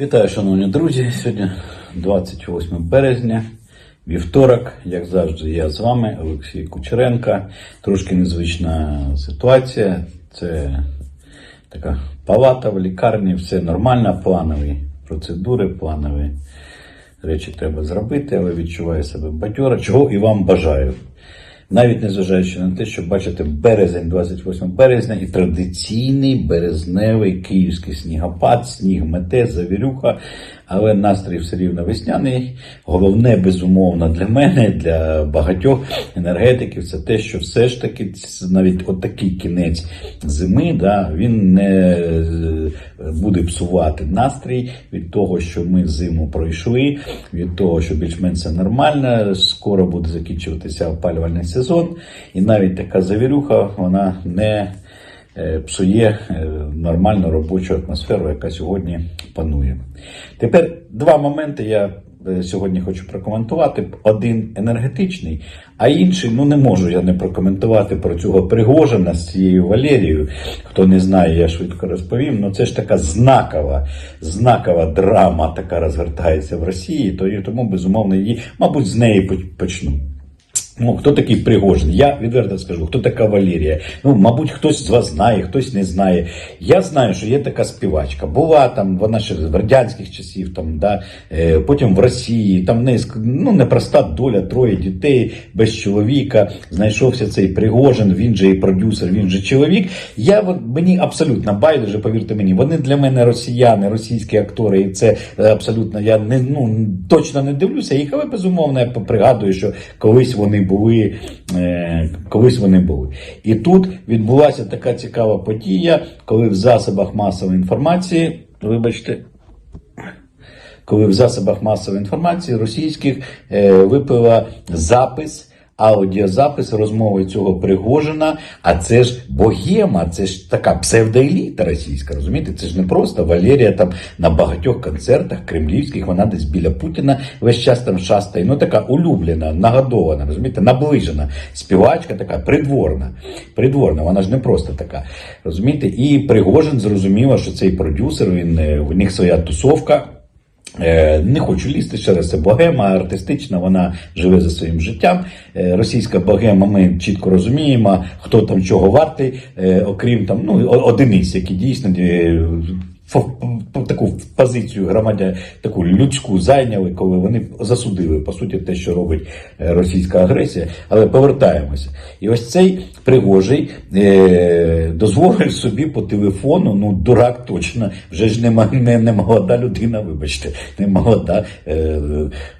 Вітаю, шановні друзі. Сьогодні 28 березня, вівторок. Як завжди, я з вами, Олексій Кучеренко. Трошки незвична ситуація. Це така палата в лікарні, все нормально, планові процедури, планові речі треба зробити, але відчуваю себе бадьоро, чого і вам бажаю. Навіть незважаючи на те, що бачите березень, 28 березня, і традиційний березневий київський снігопад, сніг мете, завірюха, але настрій все рівно весняний. Головне, безумовно, для мене, для багатьох енергетиків, це те, що все ж таки навіть отакий кінець зими, да, він не е, буде псувати настрій від того, що ми зиму пройшли, від того, що більш-менш все нормально, скоро буде закінчуватися опалювальний сезон, і навіть така завірюха, вона не псує е, нормальну робочу атмосферу, яка сьогодні панує. Тепер два моменти я е, сьогодні хочу прокоментувати. Один енергетичний, а інший, ну не можу я не прокоментувати про цього Пригожина з цією Валерією. Хто не знає, я швидко розповім. Ну це ж така знакова, знакова драма така розгортається в Росії, то тому безумовно її, мабуть, з неї почну. Ну, хто такий Пригожин? Я відверто скажу, хто така Валерія? Ну, мабуть, хтось з вас знає, хтось не знає. Я знаю, що є така співачка. Була там, вона ще з радянських часів, там, да, е, потім в Росії, там в ск- ну, непроста доля, троє дітей без чоловіка. Знайшовся цей Пригожин, він же і продюсер, він же чоловік. Я мені абсолютно байдуже, повірте мені, вони для мене росіяни, російські актори, і це е, абсолютно я не ну точно не дивлюся їх, але безумовно я пригадую, що колись вони були, е, колись вони були. І тут відбулася така цікава подія, коли в засобах масової інформації, вибачте, коли в засобах масової інформації російських е, випила запис. Аудіозапис розмови цього Пригожина, а це ж богема, це ж така псевдоеліта російська, розумієте? Це ж не просто Валерія там на багатьох концертах кремлівських, вона десь біля Путіна весь час там шастає. Ну така улюблена, нагодована, розумієте, наближена співачка, така придворна. Придворна, вона ж не просто така. Розумієте? І Пригожин зрозуміла, що цей продюсер, він е, в них своя тусовка. Е, Не хочу лізти ще раз, це богема артистична, вона живе за своїм життям. Е, Російська богема, ми чітко розуміємо, хто там чого вартий, е, окрім там ну, одиниць, які дійсно таку позицію громадян, таку людську зайняли, коли вони засудили по суті те, що робить е, російська агресія. Але повертаємося. І ось цей пригожий е, дозволив собі по телефону, ну дурак точно, вже ж нема не, не молода людина, вибачте, не молода. Е,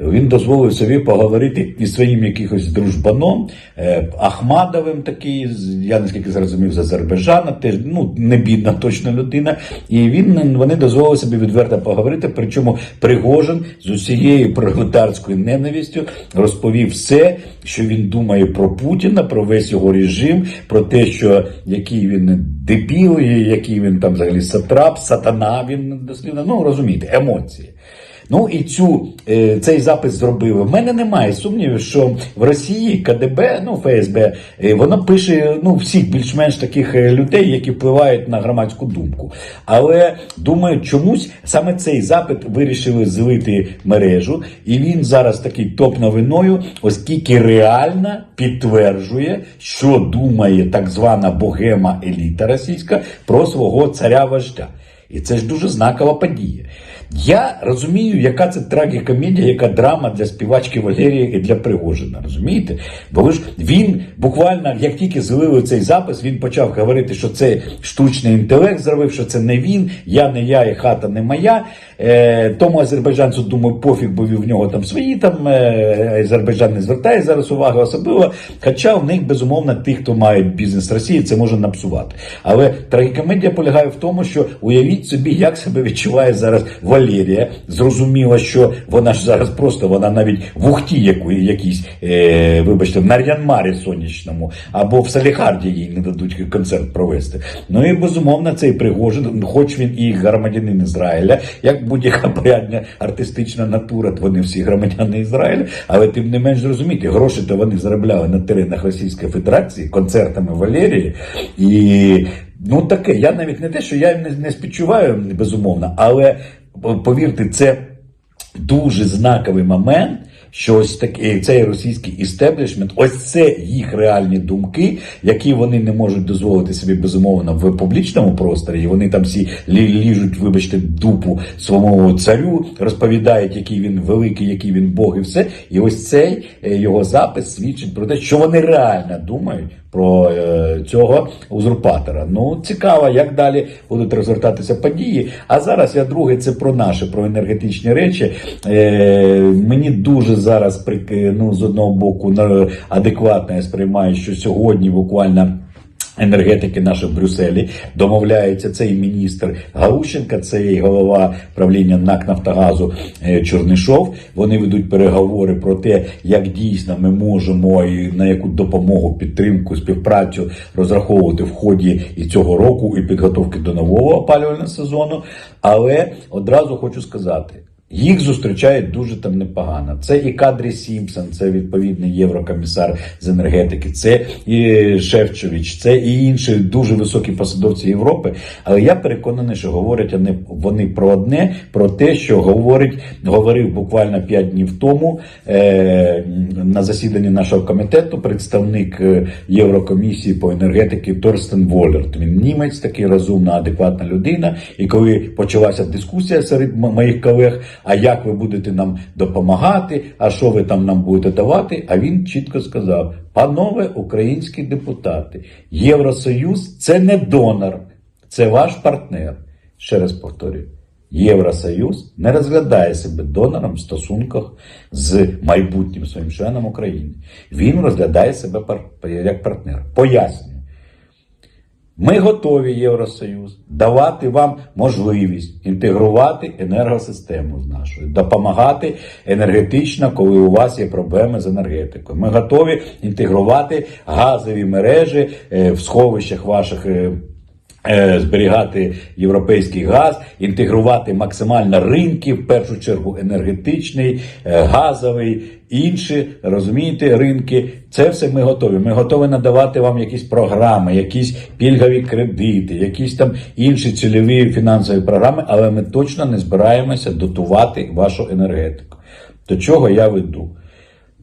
він дозволив собі поговорити із своїм якихось дружбаном, е, Ахмадовим, такий, я наскільки зрозумів, з Азербайджана, теж ну, не бідна точно людина. І він, вони дозволили собі відверто поговорити, причому Пригожин з усією пролетарською ненавистю розповів все, що він думає про Путіна, про весь його режим, про те, що який він дебіл, який він там взагалі сатрап, сатана, він дослівно, ну розумієте, емоції. Ну і цю, е, цей запис зробили. В мене немає сумнівів, що в Росії КДБ, ну ФСБ, е, воно пише ну, всіх більш-менш таких е, людей, які впливають на громадську думку. Але думаю, чомусь саме цей запит вирішили злити мережу, і він зараз такий топ-новиною, оскільки реально підтверджує, що думає так звана богема еліта російська про свого царя вождя. І це ж дуже знакова подія. Я розумію, яка це трагікомедія, яка драма для співачки Валерії і для Пригожина. Розумієте? Бо ви ж він буквально, як тільки злили цей запис, він почав говорити, що це штучний інтелект зробив, що це не він, я не я і хата не моя. Е, тому азербайджанцю думаю, пофіг, бо в нього там свої там е, Азербайджан не звертає зараз уваги особливо. Хоча в них безумовно тих, хто має бізнес Росії, це може напсувати. Але трагікомедія полягає в тому, що уявіть собі, як себе відчуває зараз Валерія. Зрозуміло, що вона ж зараз просто вона навіть в Ухті яку, якійсь, е, вибачте, в Нар'янмарі сонячному або в Саліхарді їй не дадуть концерт провести. Ну і безумовно цей Пригожин, хоч він і громадянин Ізраїля, як будь-яка порядня артистична натура, то вони всі громадяни Ізраїля, але тим не менш зрозуміти, гроші то вони заробляли на теренах Російської Федерації концертами Валерії. І ну таке, я навіть не те, що я не, не співчуваю, безумовно, але повірте, це дуже знаковий момент. Що ось такий цей російський істеблішмент, ось це їх реальні думки, які вони не можуть дозволити собі безумовно в публічному просторі. І вони там всі ліжуть, вибачте, дупу своєму царю, розповідають, який він великий, який він Бог, і все. І ось цей е, його запис свідчить про те, що вони реально думають про е, цього узурпатора. Ну цікаво, як далі будуть розвертатися події. А зараз я друге, це про наше, про енергетичні речі. Е, мені дуже зараз ну, з одного боку адекватно я сприймаю, що сьогодні буквально. Енергетики наші в Брюсселі домовляється цей міністр Галущенка, це і голова правління НАК Нафтогазу е, Чорнишов. Вони ведуть переговори про те, як дійсно ми можемо і на яку допомогу, підтримку, співпрацю розраховувати в ході і цього року, і підготовки до нового опалювального сезону. Але одразу хочу сказати. Їх зустрічають дуже там непогано. Це і Кадрі Сімпсон, це відповідний єврокомісар з енергетики, це і Шевчович, це і інші дуже високі посадовці Європи. Але я переконаний, що говорять вони, вони про одне, про те, що говорить, говорив буквально 5 днів тому е, на засіданні нашого комітету представник е, Єврокомісії по енергетиці Торстен Волерт. Він німець, такий розумна, адекватна людина. І коли почалася дискусія серед моїх колег, а як ви будете нам допомагати, а що ви там нам будете давати? А він чітко сказав: панове українські депутати, Євросоюз це не донор, це ваш партнер. Ще раз повторюю. Євросоюз не розглядає себе донором в стосунках з майбутнім своїм членом України. Він розглядає себе як партнер. Пояснюю. Ми готові, Євросоюз, давати вам можливість інтегрувати енергосистему з нашою, допомагати енергетично, коли у вас є проблеми з енергетикою. Ми готові інтегрувати газові мережі е, в сховищах ваших. Е, Зберігати європейський газ, інтегрувати максимально ринки, в першу чергу енергетичний, е, газовий, інші, розумієте, ринки. Це все ми готові. Ми готові надавати вам якісь програми, якісь пільгові кредити, якісь там інші цільові фінансові програми, але ми точно не збираємося дотувати вашу енергетику. До чого я веду?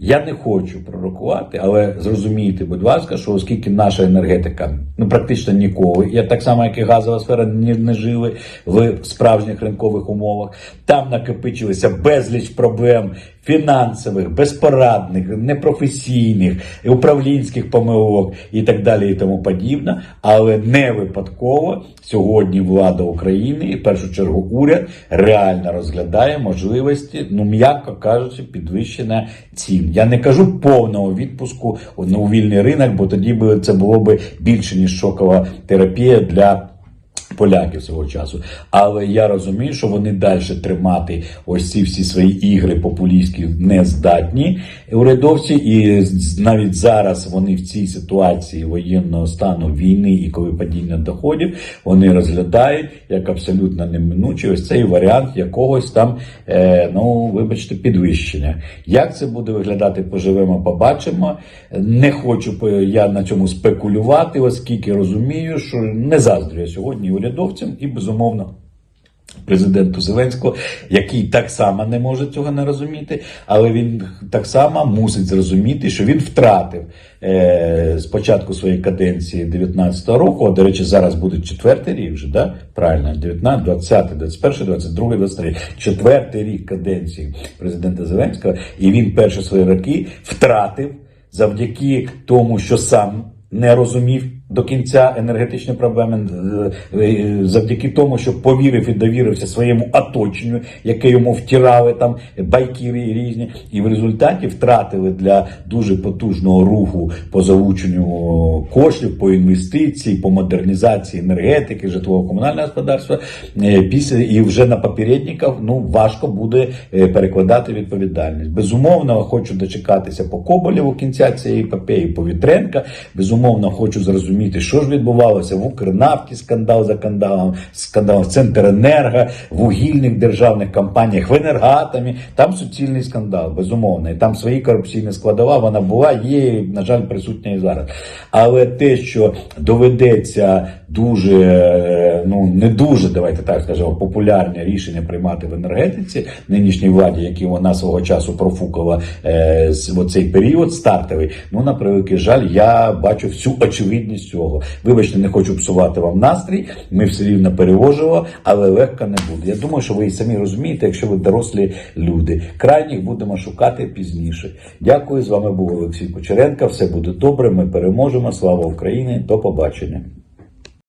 Я не хочу пророкувати, але зрозумійте, будь ласка, що оскільки наша енергетика ну практично ніколи, я так само, як і газова сфера, не, не жили в справжніх ринкових умовах. Там накопичилися безліч проблем фінансових, безпорадних, непрофесійних, управлінських помилок і так далі, і тому подібне. Але не випадково сьогодні влада України і в першу чергу уряд реально розглядає можливості, ну м'яко кажучи, підвищення цін. Я не кажу повного відпуску у вільний ринок, бо тоді би це було би більше ніж шокова терапія для. Поляків свого часу, але я розумію, що вони далі тримати ось ці всі свої ігри популістські не здатні урядовці, і навіть зараз вони в цій ситуації воєнного стану війни і коли падіння доходів, вони розглядають як абсолютно неминучий ось цей варіант якогось там, е, ну вибачте, підвищення. Як це буде виглядати, поживемо, побачимо. Не хочу я на цьому спекулювати, оскільки розумію, що не заздрю я сьогодні урядовцям і безумовно. Президенту Зеленського, який так само не може цього не розуміти, але він так само мусить зрозуміти, що він втратив е, з своєї каденції 19-го року. а, До речі, зараз буде четвертий рік вже, да? Правильно, 19, 20, 21, 22, 23. Четвертий рік каденції президента Зеленського, і він перші свої роки втратив завдяки тому, що сам не розумів до кінця енергетичні проблеми е, завдяки тому, що повірив і довірився своєму оточенню, яке йому втирали там байкіри різні, і в результаті втратили для дуже потужного руху по залученню коштів, по інвестиції, по модернізації енергетики, житлово-комунального господарства. е, Після і вже на попередників ну важко буде е, перекладати відповідальність. Безумовно, хочу дочекатися по Коболєву кінця цієї епопеї, по Вітренка. Безумовно, хочу зрозуміти розумієте, що ж відбувалося в Укрнафті скандал за скандалом, скандал в Центренерго, в вугільних державних компаніях, в енергатомі. Там суцільний скандал, безумовно. І там свої корупційні складова, вона була, є, на жаль, присутня і зараз. Але те, що доведеться дуже, ну не дуже, давайте так скажемо, популярні рішення приймати в енергетиці нинішній владі, які вона свого часу профукала е, з оцей період стартовий. Ну на превеликий жаль, я бачу всю очевидність цього. Вибачте, не хочу псувати вам настрій. Ми все рівно перевожимо, але легко не буде. Я думаю, що ви і самі розумієте, якщо ви дорослі люди. Крайніх будемо шукати пізніше. Дякую. З вами був Олексій Кучеренко. Все буде добре. Ми переможемо. Слава Україні! До побачення.